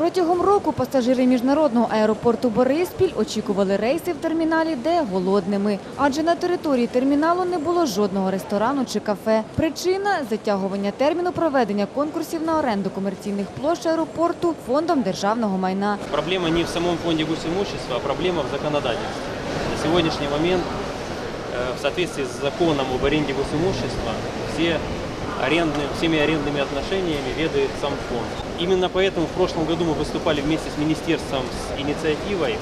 Протягом року пасажири міжнародного аеропорту Бориспіль очікували рейси в терміналі Д голодними, адже на території терміналу не було жодного ресторану чи кафе. Причина затягування терміну проведення конкурсів на оренду комерційних площ аеропорту фондом державного майна. Проблема не в самом фонде госимущества, а проблема в законодательстве. На сегодняшний момент э, в соответствии с законом об аренде госимущества все арендные, всеми арендными отношениями ведает сам фонд. Именно поэтому в прошлом году мы выступали вместе с министерством с инициативой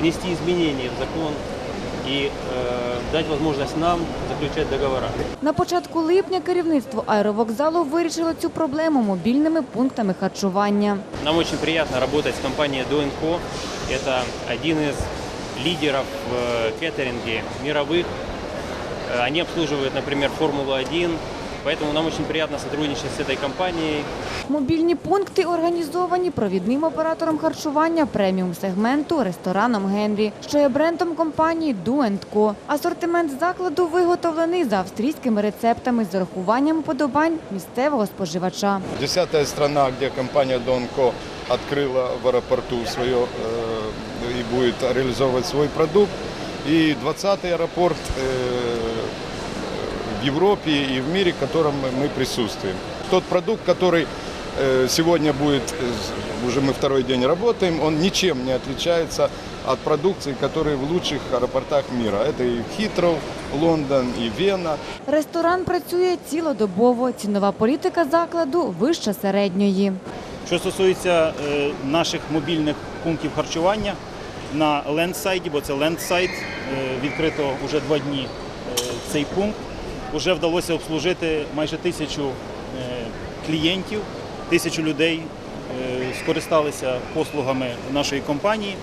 внести изменения в закон и э, дать возможность нам заключать договора. На початку липня керівництво аеровокзалу вирішило цю проблему мобільними пунктами харчування. Нам очень приятно работать с компанией ДОНКО. Это один из лидеров в э, кеттеринге мировых. Э, Они обслуживают, например, Формулу-1. Поэтому нам очень приятно сотрудничать с этой компанией. Мобільні пункти організовані провідним оператором харчування преміум сегменту рестораном Генрі, що є брендом компанії Do Асортимент закладу виготовлений за австрійськими рецептами з урахуванням уподобань місцевого споживача. Десятая страна, где компания Донко открыла в аэропорту свое э, и будет реализовывать свой продукт. И 20-й аэропорт э, в Европе и в мире, в котором мы- мы присутствуем. Тот продукт, который э, сегодня будет, э, уже мы второй день работаем, он ничем не отличается от продукции, которая в лучших аэропортах мира. Это и Хитроу, Лондон, и Вена. Ресторан працює цілодобово. Цінова політика закладу вища середньої. Що стосується е, наших мобільних пунктів харчування на лендсайді, бо це лендсайт, е, відкрито вже два дні е, цей пункт. Вже вдалося обслужити майже тисячу е, клієнтів, тисячу людей е, скористалися послугами нашої компанії.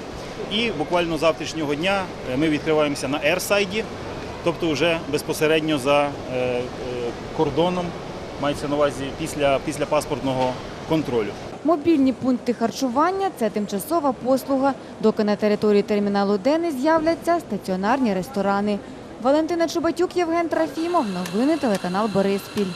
І буквально завтрашнього дня е, ми відкриваємося на ерсайді, тобто вже безпосередньо за кордоном, мається на увазі після, після паспортного контролю. Мобільні пункти харчування це тимчасова послуга, доки на території терміналу Д з'являться стаціонарні ресторани. Валентина Чубатюк, Євген Трофімов. Новини телеканал Бориспіль.